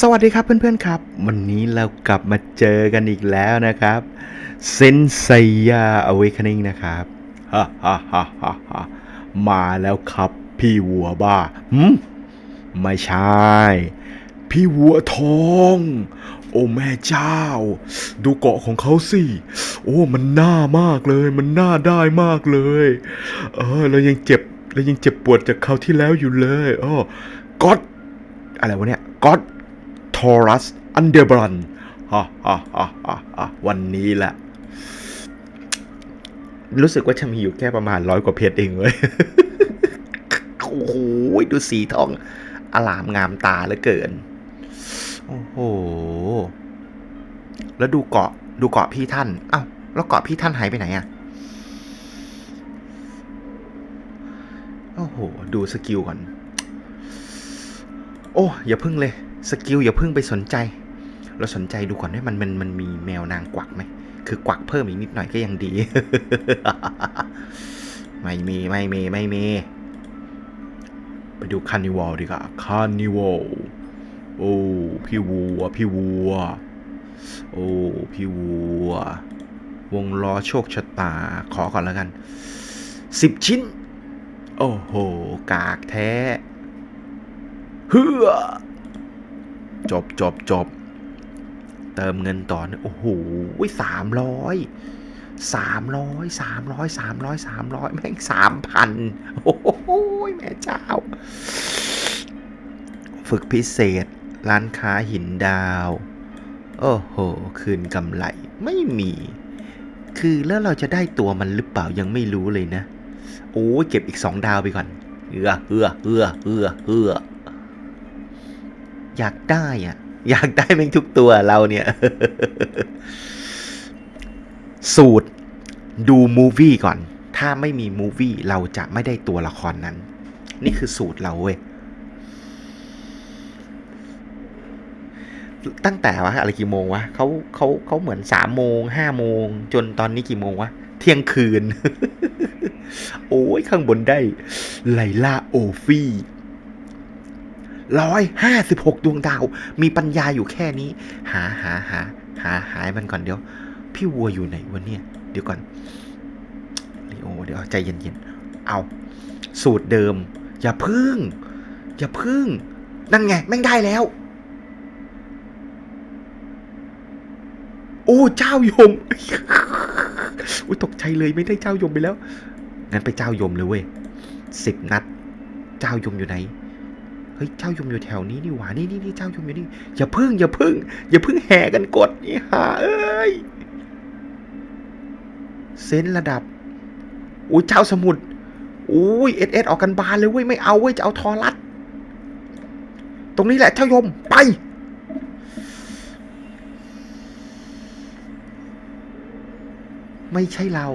สวัสดีครับเพื่อนๆครับ วันนี้เรากลับมาเจอกันอีกแล้วนะครับเซนไซยาอเวค n น n งนะครับฮ่าฮ่าฮ่าฮ่ามาแล้วครับพี่วัวบ้าหืมไม่ใช่ พี่วัวทอง โอ้แม่เจ้า ดูเกาะของเขาสิ โอ้มันน่ามากเลย มันน่าได้มากเลย เออเรายังเจ็บเรายังเจ็บปวดจากคราวที่แล้วอยู่เลยอ้อก็อดอะไรวะเนี่ยก็อด ทอรัส อันเดอร์บรันฮ่าฮ่าฮ่าฮ่าวันนี้แหละ รู้สึกว่าจะมีอยู่แค่ประมาณร้อยกว่าเพจเองเลย โอ้โห ดูสีทองอลามงามตาเหลือเกิน โอ้โห แล้วดูเกาะ ดูเกาะพี่ท่าน อ้าว แล้วเกาะพี่ท่านหายไปไหนอะโอ้โห ดูสกิลก่อน โอ้ อย่าพึ่งเลย สกิลอย่าเพึ่งไปสนใจ เราสนใจดูก่อนว่ามันมันมันมีแมวนางกวักไหมคือกวักเพิ่มอีกนิดหน่อยก็ยังดี ไม่มีไม่มีไม่มีไปดูคานิวอลดีกว่าคานิวอลโอ้พี่วัวพี่วัว โอ้พี่วัว วงล้อโชคชะตาขอก่อนแล้วกันสิบชิ้น โอ้โห กากแท้ เฮือ จบจบจบ เติมเงินต่อนะโอ้โหสามร้อยสามร้อยสามร้อยสามร้อยสามร้อยแม่งสามพันโอ้โหแม่เจ้า ฝึกพิเศษ ร้านค้าหินดาว โอ้โห คืนกำไรไม่มี คือแล้วเราจะได้ตัวมันหรือเปล่ายังไม่รู้เลยนะ โอ้เก็บอีกสองดาวไปก่อนเอือเอือเอือเอือเอือ อยากได้อะ อยากได้แม่งทุกตัวเราเนี่ย สูตรดูมูวี่ก่อน ถ้าไม่มีมูวี่เราจะไม่ได้ตัวละครนั้น นี่คือสูตรเราเว้ย ตั้งแต่วะอะไรกี่โมงวะเขาเขาเขาเหมือนสามโมงห้าโมง จนตอนนี้กี่โมงวะเที่ยงคืน โอ้ยข้างบนได้ ไลล่าโอฟี่ ร้อยห้าสิบหกดวงดาว มีปัญญาอยู่แค่นี้ หาหาหาหาหายมันก่อนเดี๋ยว พี่วัวอยู่ไหนวะเนี่ย เดี๋ยวก่อนลีโอเดี๋ยวใจเย็นๆ เอาสูตรเดิม อย่าพึ่ง อย่าพึ่ง นั่นไง แม่งได้แล้ว โอ้เจ้ายมอุ้ยตกใจเลยไม่ได้เจ้ายมไปแล้วงั้นไปเจ้ายมเลยเว้ยสิบนัด เจ้ายมอยู่ไหน เฮ้ยเจ้ายมอยู่แถวนี้นี่หว่านี่นี่นี่เจ้ายมอยู่นี่อย่าพึ่งอย่าพึ่ง อย่าพึ่งแห่กันกดนี่หาเอ้ยเซนระดับอุ้ยเจ้าสมุดอุ้ยเอสเอสออกกันบานเลยเว้ยไม่เอาเว้ยจะเอาทอรัดตรงนี้แหละเจ้ายมไปไม่ใช่เรา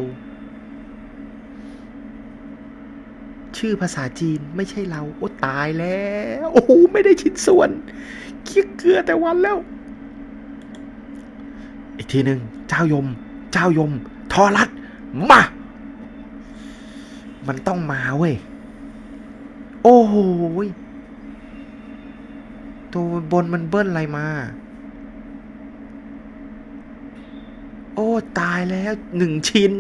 ชื่อภาษาจีนไม่ใช่เรา โอ้ตายแล้ว โอ้โห ไม่ได้ชิ้นส่วนเคี้ยเกลือแต่วันแล้ว อีกทีหนึ่งเจ้ายม เจ้ายม ทอรัดมา มันต้องมาเว้ย โอ้โหตัวบนมันเบิ้ลอะไรมา โอ้ ตายแล้วหนึ่งชิ้น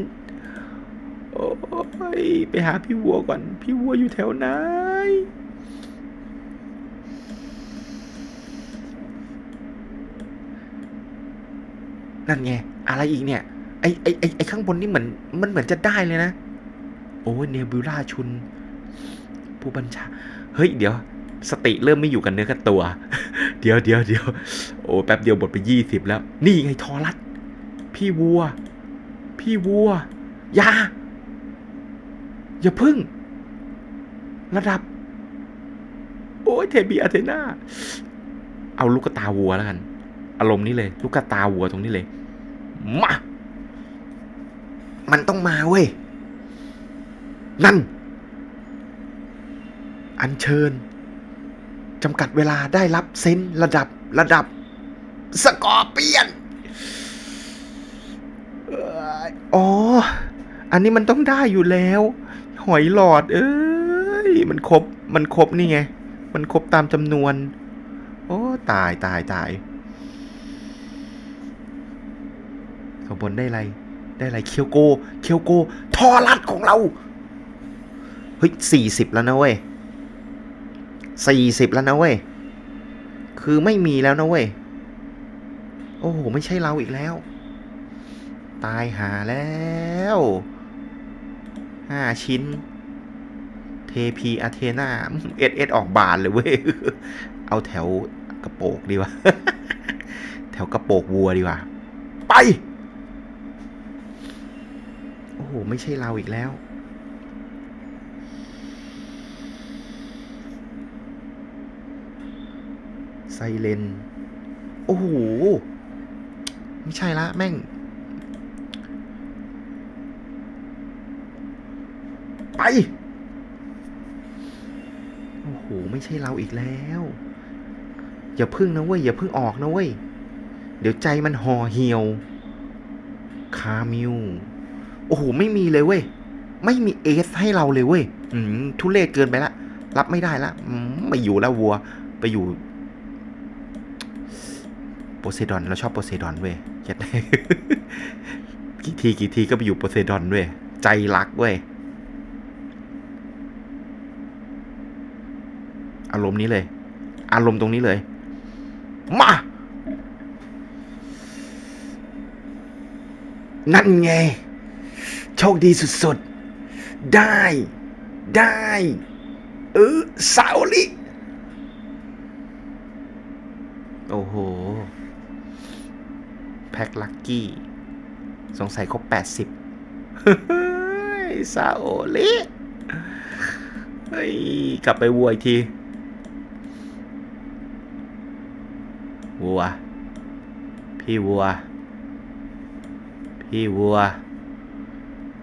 ย ไปหาพี่วัวก่อน พี่วัวอยู่แถวไหน นั่นไง อะไรอีกเนี่ย ไอไอไอไอข้างบนนี่เหมือน มันเหมือนจะได้เลยนะ โอ้ยเนบิวล่าชุน ผู้บัญชา เฮ้ย เดี๋ยว สติเริ่มไม่อยู่กันเนื้อกับตัว เดี๋ยวเดี๋ยวเดี๋ยวโอ้แป๊บเดียวหมดไปยี่สิบแล้ว นี่ไงทอรัดพี่วัว พี่วัวยา อย่าพึ่ง ระดับ โอ้ยเทบีอาเทนาเอาลูกตาวัวแล้วกัน อารมณ์นี้เลย ลูกตาวัวตรงนี้เลย มา มันต้องมาเว้ย นั่น อัญเชิญจำกัดเวลาได้รับเซนระดับระดับ สกอร์เปียนอ๋อ อันนี้มันต้องได้อยู่แล้ว หอยหลอด เอ้ย มันครบ มันครบนี่ไง มันครบตามจำนวน โอ้ ตายตายตายขบวนได้ไร ได้ไรเคียวโก เคียวโก ทอรัดของเรา เฮ้ยสี่สิบแล้วนะเว้ยสี่สิบแล้วนะเว้ย คือไม่มีแล้วนะเว้ย โอ้โห ไม่ใช่เราอีกแล้ว ตายหาแล้ว ห้าชิ้น เทพีอาเทนาเอสเอสออกบานเลยเว้ย เอาแถวกระโปกดีวะ แถวกระโปกวัวดีว่าไป โอ้โห ไม่ใช่เราอีกแล้วไซเลน โอ้โห ไม่ใช่ละ แม่ง ไป โอ้โห ไม่ใช่เราอีกแล้ว อย่าพึ่งนะเว้ย อย่าพึ่งออกนะเว้ย เดี๋ยวใจมันห่อเหี่ยว คามิว โอ้โห ไม่มีเลยเว้ย ไม่มีเอสให้เราเลยเว้ย อืม ทุเรศเกินไปละ รับไม่ได้ละมไม่อยู่แล้ววัว ไปอยู่โปเซดอนเราชอบโปเซดอนเว้ยเจ็ดกี่ทีกี่ทีก็ไปอยู่โปเซดอนเว้ยใจรักเว้ย อารมณ์นี้เลย อารมณ์ตรงนี้เลย มา นั่นไง โชคดีสุดๆ ได้ ได้ เออสาวลิโอ้โห แพ็คลักกี้ สงสัยครบแปดสิบซาโอลิเฮ้ย กลับไปวัวอีกที วัว พี่วัว พี่วัว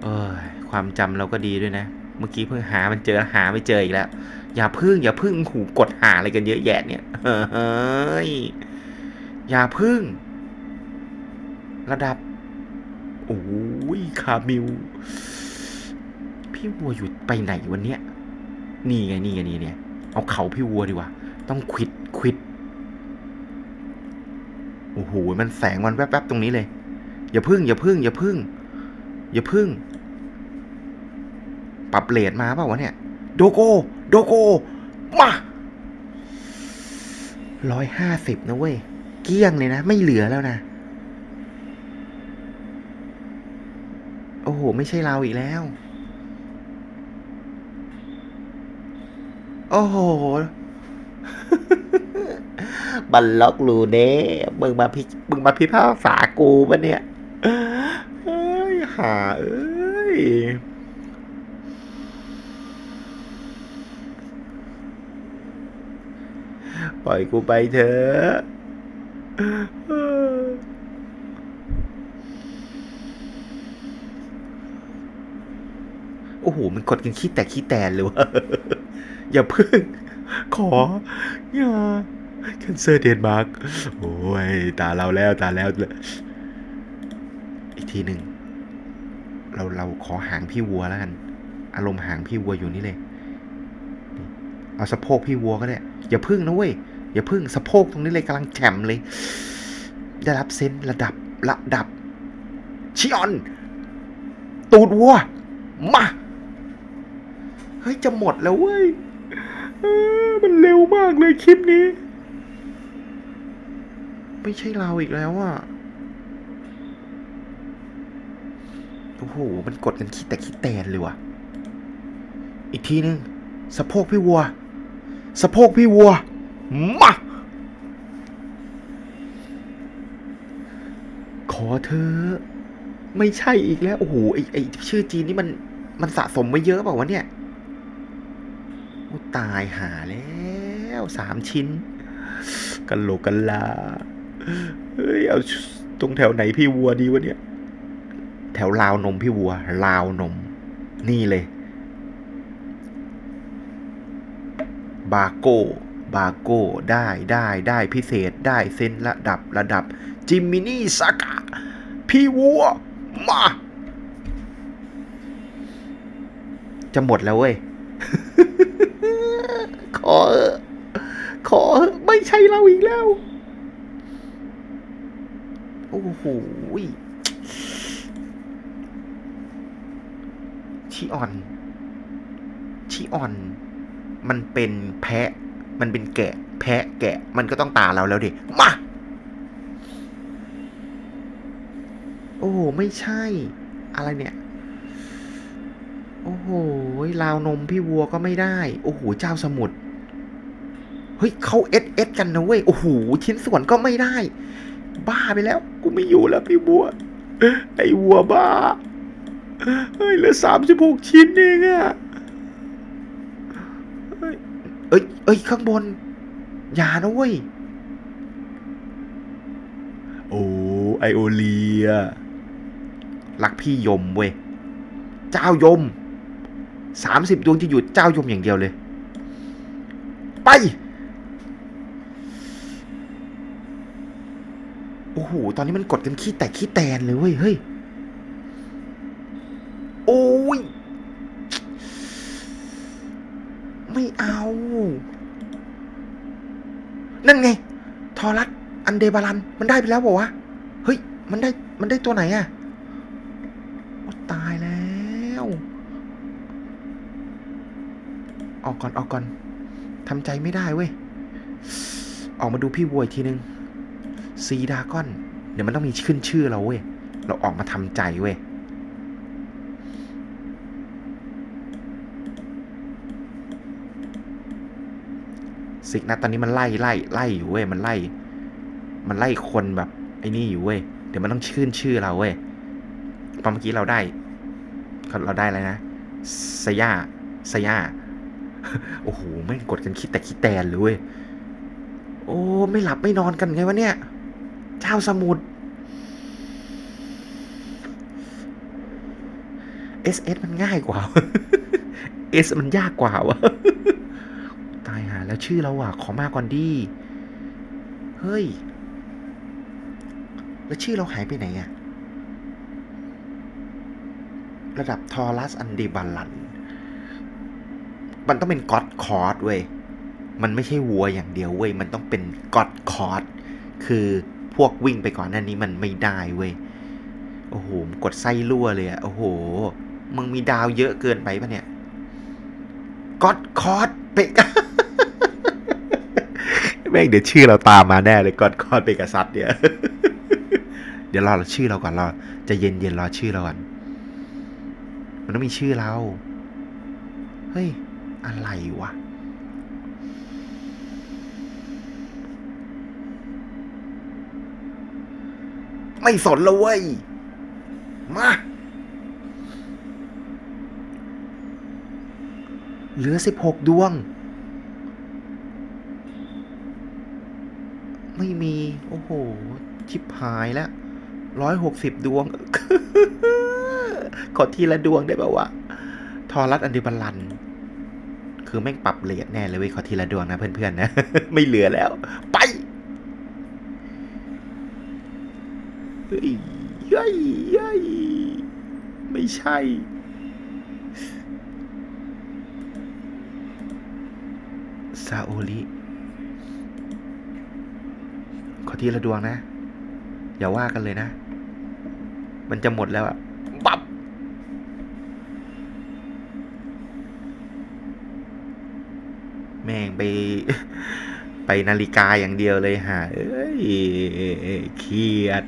เอ้ยความจำเราก็ดีด้วยนะ เมื่อกี้เพิ่งหามันเจอหาไม่เจออีกแล้ว อย่าพึ่ง อย่าพึ่งหูกดหาอะไรกันเยอะแยะเนี่ยเฮ้ยอย่าพึ่ง ระดับโอ้ยคามิว พี่วัวอยู่ไปไหนวันเนี้ยนี่ไงนี่ไงนี่เนี่ยเอาเขาพี่วัวดีกว่า ต้องควิดควิด โอ้โห มันแสงมันแวบๆตรงนี้เลย อย่าพึ่ง อย่าพึ่ง อย่าพึ่ง อย่าพึ่ง ปรับเลทมาเปล่าวะเนี่ย โดโก โดโก มาร้อยห้าสิบนะเว้ย เกี้ยงเลยนะ ไม่เหลือแล้วนะ โอ้โห ไม่ใช่เราอีกแล้ว โอ้โห บันล็อกลูเด้มึงมาพิมึงมาพิพากษากูปะเนี่ยเอ้ยหาเอ้ยปล่อยกูไปเถอะโอ้โห มันกดกันขี้แต่ขี้แตนเลยวะ อย่าพึ่ง ขอ อย่า แคนเซอร์เดนมาร์กโอ้ย ตาเราแล้วตาแล้ว อีกทีหนึ่ง เราเราขอหางพี่วัวแล้วกัน อารมณ์หางพี่วัวอยู่นี่เลย เอาสะโพกพี่วัวก็ได้ อย่าพึ่งนะเว้ย อย่าพึ่งสะโพกตรงนี้เลยกำลังแจ่มเลย ได้รับเซนระดับระดับ ชิออน ตูดวัว มา เฮ้ย จะหมดแล้วเว้ยมันเร็วมากเลยคลิปนี้ ไม่ใช่เราอีกแล้วอะ โอ้โห มันกดกันขี้แต่ขี้แตนเลยว่ะ อีกทีนึงสะโพกพี่วัว สะโพกพี่วัว มาขอเธอ ไม่ใช่อีกแล้ว โอ้โหไอไอชื่อจีนนี่มันมันสะสมไว้เยอะเปล่าวะเนี่ยตายหาแล้วสามชิ้นกันโหลกกันลา เฮ้ยเอาตรงแถวไหนพี่วัวดีวะเนี่ย แถวราวนมพี่วัวราวนม นี่เลย บาโก้บาโก้ได้ได้ได้พิเศษได้เส้นระดับระดับ จิมมินี่สากะ พี่วัว มา จะหมดแล้วเว้ย ขอ ขอไม่ใช่เราอีกแล้ว อ้โหชีอ่อนชีอ่อน มันเป็นแพะ มันเป็นแกะ แพะแกะ มันก็ต้องตาเราแล้วดิมา โอ้โหไม่ใช่ อะไรเนี่ย โอ้โหราวนมพี่วัวก็ไม่ได้ โอ้โห เจ้าสมุทรเฮ้ยเขาเอสเอสกันนะเว้ย โอ้โห ชิ้นส่วนก็ไม่ได้ บ้าไปแล้ว กูไม่อยู่แล้วพี่บัว ไอ้วัวบ้า เฮ้ยเหลือสามสิบหกชิ้นเองอะเฮ้ยเอ้ย เอ้ย ข้างบน อย่านะเว้ย โอ้ไอโอเลีย รักพี่ยมเว้ย เจ้ายมสามสิบดวงจะหยุดเจ้ายมอย่างเดียวเลย ไป อ้โห ตอนนี้มันกดกันขี้แตกขี้แตนเลยเว้ย เฮ้ย โอ้ย ไม่เอา นั่นไง ทอรัสอันเดบาลัน มันได้ไปแล้วบอกวะ เฮ้ย มันได้ มันได้ตัวไหนอะตายแล้ว ออกก่อน ออกก่อนทำใจไม่ได้เว้ย ออกมาดูพี่วัวอีกทีนึง ซีดาก้อน เดี๋ยวมันต้องมีขึ้นชื่อเราเว้ย เราออกมาทำใจเว้ย สิกนะตอนนี้มันไล่ไล่ไล่อยู่เว้ย มันไล่ มันไล่คนแบบไอ้นี่อยู่เว้ย เดี๋ยวมันต้องชื่นชื่อเราเว้ยตอนเมื่อกี้เราได้ เราได้อะไรนะสยาสยาโอ้โห ไม่กดกันคิดแต่คิดแตนเลยเว้ยโอ้ ไม่หลับไม่นอนกันไงวะเนี่ย เจ้าสมุทร S S มันง่ายกว่า S มันยากกว่าวะตายหาแล้วชื่อเราอะ ขอมาก่อนดี เฮ้ย แล้วชื่อเราหายไปไหนอะ ระดับทอรัสอันเดบัลลัน มันต้องเป็นก็อดคอร์ดเว้ย มันไม่ใช่วัวอย่างเดียวเว้ย มันต้องเป็นก็อดคอร์ดคือ พวกวิ่งไปก่อนหน้านี้มันไม่ได้เว้ย โอ้โหกดไส้รั่วเลยอะโอ้โห มึงมีดาวเยอะเกินไปปะเนี่ยก็อดคอร์ดเปกแม่งเดี๋ยวชื่อเราตามมาแน่เลยก็อดคอร์ดเปกาซัสเนี่ย เดี๋ยวรอชื่อเราก่อนรอจะเย็นเย็นรอชื่อเราก่อน มันต้องมีชื่อเรา เฮ้ย อะไรวะ ไม่สนแล้วเว้ย มาเหลือสิบหกดวง ไม่มี โอ้โห ชิบหายแล้วร้อยหกสิบดวง ขอทีละดวงได้ป่าวะ ทอรัสอันดิบัลลัน คือแม่งปรับเลทแน่เลยเว้ย ขอทีละดวงนะเพื่อนๆนะ ไม่เหลือแล้ว ไป เฮ้ยเฮ้ยเฮ้ยไม่ใช่ ซาโอริขอทีละดวงนะ อย่าว่ากันเลยนะ มันจะหมดแล้วอะปับแม่งไป ไปนาฬิกาอย่างเดียวเลยฮะเอ้ยเครียด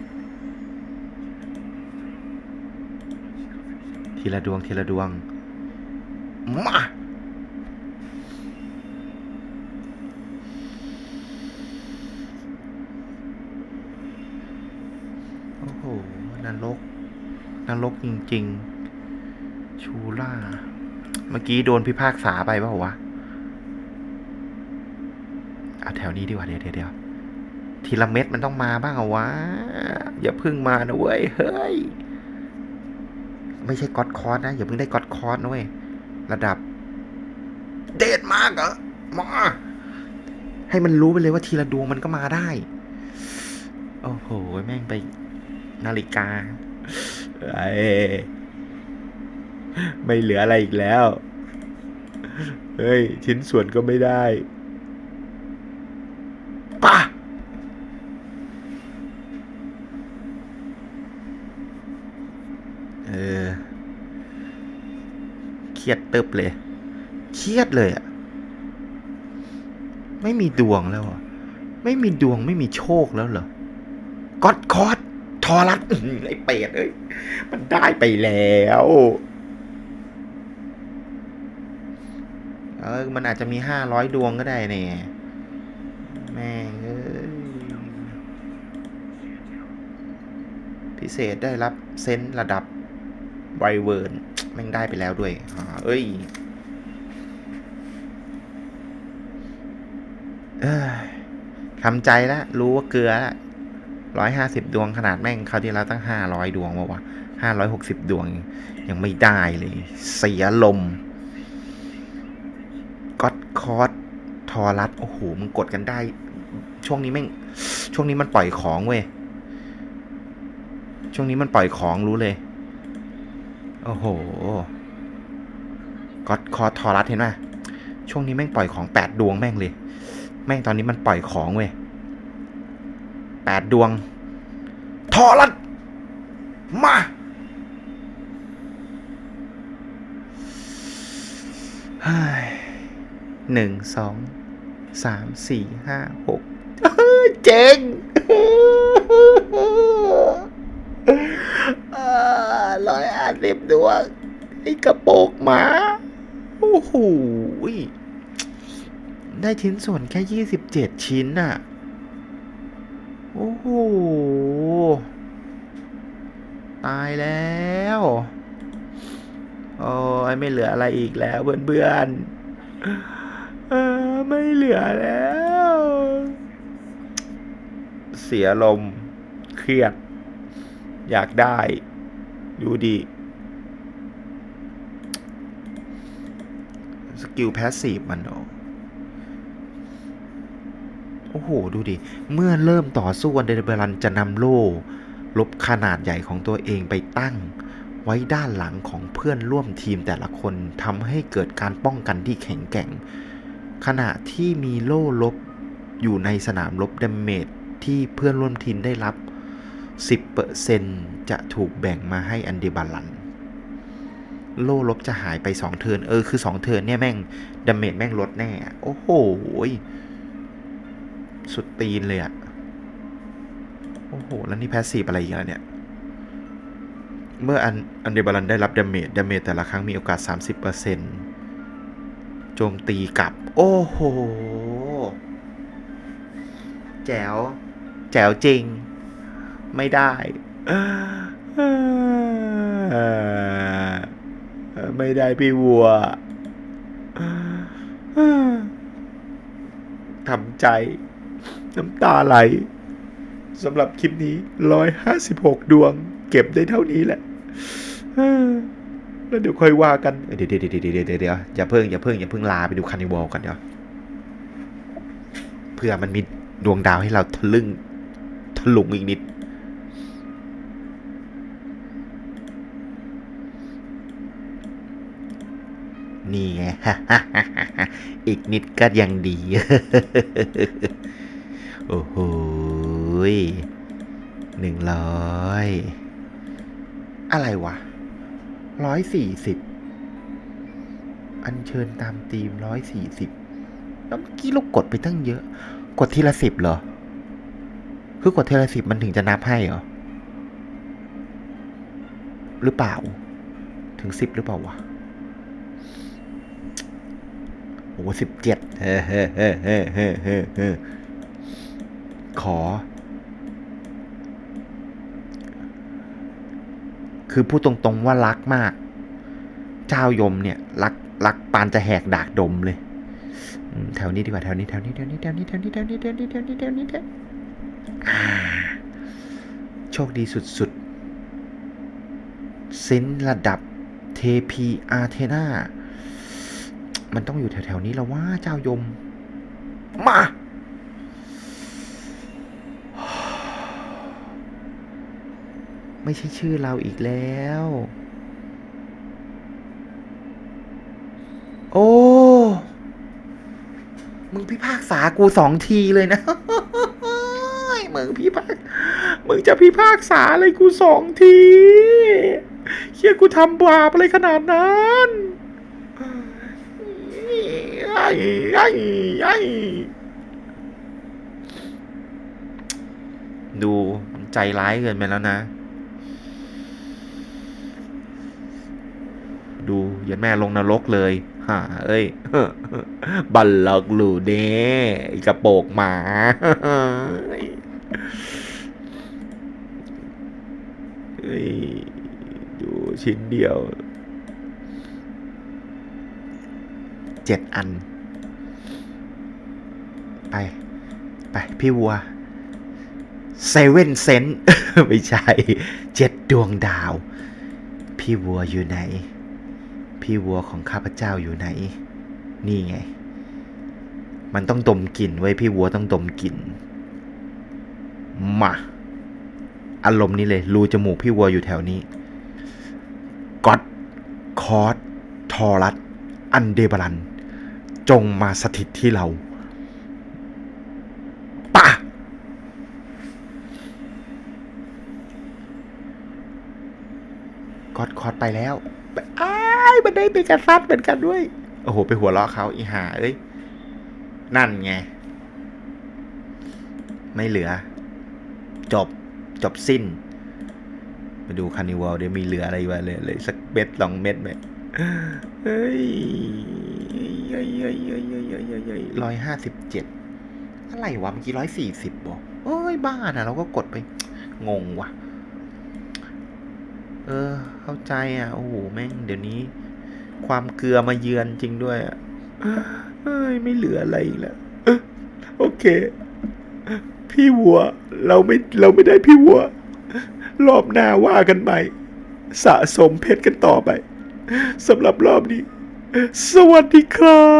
ทีละดวงทีละดวง มาโอ้โหนรกนรกจริง ๆ ชูล่า เมื่อกี้โดนพิพากษาไปเปล่าวะเอาแถวนี้ดีกว่าเดี๋ยวเดี๋ยวทีละเม็ดมันต้องมาบ้างเอวะ อย่าพึ่งมานะเว้ย เฮ้ย ไม่ใช่ก๊อตคอร์สนะ อย่าเพิ่งได้ก๊อตคอร์สนะเว้ย ระดับ เดดมากเหรอมาให้มันรู้ไปเลยว่าทีละดวงมันก็มาได้ โอ้โห แม่งไปนาฬิกาไอไม่เหลืออะไรอีกแล้ว เฮ้ย ชิ้นส่วนก็ไม่ได้ เออ เค รียดตึบเลย เครียดเลยอะไม่มีดวงแล้วอะไม่มีดวงไม่มีโชคแล้วเหรอก็อดคอร์ดทอรัสไอ้เป็ดเอ้ยมันได้ไปแล้วเออมันอาจจะมีห้าร้อยดวงก็ได้เนี่ยแม่งเอ้ยพิเศษได้รับเซนส์ระดับไวเวิร์น ม่งได้ไปแล้วด้วยอ่าเอ้ยเอ้ยทำใจแล้วรู้ว่าเกลือแล้วร้อยห้าสิบดวงขนาดแม่งเขาวที่แล้วตั้งห้าร้อยดวงวะวะห้าร้อยหกสิบดวง ยังไม่ได้เลย เสียลมก็อดคอร์สทอรัสโอ้โหมึงกดกันได้ ช่วงนี้แม่ง ช่วงนี้มันปล่อยของเว้ย ช่วงนี้มันปล่อยของรู้เลย โอ้โหก็อดคอทอรัสเห็นไหมช่วงนี้แม่งปล่อยของแปดดวงแม่งเลย แม่งตอนนี้มันปล่อยของเว้ยแปดดวง ทอรัสมา หนึ่งสองสามสี่ห้าหกเจ๋งร้อยห้า สิบดวงไอ้กระโปกหมา โอ้โหได้ชิ้นส่วนแค่ยี่สิบเจ็ดชิ้นน่ะ โอ้โห ตายแล้วโอ้ยไม่เหลืออะไรอีกแล้วเพื่อนๆเออไม่เหลือแล้ว เสียลม เครียด อยากได้ดูดิ ส กิลแพสซีฟมันโอ้โห ดูดิ เมื่อเริ่มต่อสู้วันเดนเบรันจะนำโล่ลบขนาดใหญ่ของตัวเองไปตั้ง ไว้ด้านหลังของเพื่อนร่วมทีมแต่ละคนทำให้เกิดการป้องกันที่แข็งแกร่ง ขณะที่มีโล่ลบอยู่ในสนามลบดาเมจที่เพื่อนร่วมทีมได้รับ 10%จะถูกแบ่งมาให้อันเดบาลัน โล่ลบจะหายไป 2 เทิร์นเออคือ 2 เทิร์นเนี่ยแม่งดาเมจแม่งลดแน่ โอ้โห สุดตีนเลยอะโอ้โห แล้วนี่แพสซีฟอะไรอีกแล้วเนี่ย เมื่ออันอันเดบาลันได้รับดาเมจดาเมจแต่ละครั้งมีโอกาส 30%โจมตีกลับ โอ้โห แจ๋ว แจ๋วจริง ไม่ได้ ไม่ได้พี่วัวทำใจ น้ำตาไหลสำหรับคลิปนี้156ดวง เก็บได้เท่านี้แหละแล้วเดี๋ยวค่อยว่ากัน เดี๋ยวเดี๋ยวเดี๋ยวเดี๋ยวเดี๋ยวเดี๋ยวอย่าเพิ่งอย่าเพิ่งอย่าเพิ่งลาไปดูคานิวอลกันเดี๋ยวเพื่อมันมีดวงดาวให้เราทะลึ่งถลุงอีกนิด นี่ไงอีกนิดก็ยังดี โอ้โหหนึ่งร้อยอะไรวะร้อยสี่สิบอันเชิญตามธีมร้อยสี่สิบแล้วเมื่อกี้เรากดไปตั้งเยอะ กดทีละสิบเหรอ คือกดทีละสิบมันถึงจะนับให้เหรอ หรือเปล่า ถึงสิบหรือเปล่าวะ โอ้สิบเจ็ดเฮ้เฮ้เฮ้เฮ้เฮ้เฮ้ขอ คือพูดตรงๆว่ารักมาก เจ้ายมเนี่ย รักรักปานจะแหกดากดมเลย แถวนี้ดีกว่าแถวนี้แถวนี้แถวนี้แถวนี้แถวนี้แถวนี้แถวนี้แถวนี้แถวนี้แถวโชคดีสุดๆซินระดับเทพีอาเทนา มันต้องอยู่แถวๆนี้แล้วว่าเจ้ายม มา ไม่ใช่ชื่อเราอีกแล้ว โอ้ มึงพิพากษากูสองทีเลยนะมึงพิพากมึงจะพิพากษาอะไรกูสองทีเฮียกูทำบาปอะไรขนาดนั้น ดูใจร้ายเกินไปแล้วนะ ดูยันแม่ลงนรกเลยฮ่าเอ้ย บัลลักลูเด้กระโปกหมาเฮ้ยดูชิ้นเดียว เจ็ดอัน ไป ไป พี่วัวเซเว่นเซนไม่ใช่เจ็ดดวงดาว พี่วัวอยู่ไหน พี่วัวของข้าพเจ้าอยู่ไหน นี่ไง มันต้องดมกลิ่นไว้พี่วัวต้องดมกลิ่นมาอารมณ์นี้เลย รูจมูกพี่วัวอยู่แถวนี้ก็อดคอร์สทอรัสอันเดบรัน จงมาสถิตที่เรา คอร์ดไปแล้วไอ้มันได้เป็นการซัดเหมือนกันด้วย โอ้โห ไปหัวเราะเขาอีหาเอ้ย นั่นไง ไม่เหลือ จบ จบสิ้น มาดูคานิวัลเดี๋ยวมีเหลืออะไรไว้เลยเลยสักเม็ดสองเม็ดไหมเฮ้ยร้อยห้าสิบเจ็ดอะไรวะเมื่อกี้ร้อยสี่สิบบอกเอ้ยบ้านะเราก็กดไป งงว่ะ เออ เข้าใจอะ โอ้โห แม่ง เดี๋ยวนี้ ความเกลือมาเยือนจริงด้วยอะเอ้ย ไม่เหลืออะไรอีกแล้ว โอเค พี่วัว เราไม่ เราไม่ได้พี่วัว รอบหน้าว่ากันใหม่ สะสมเพชรกันต่อไปสำหรับรอบนี้ สวัสดีครับ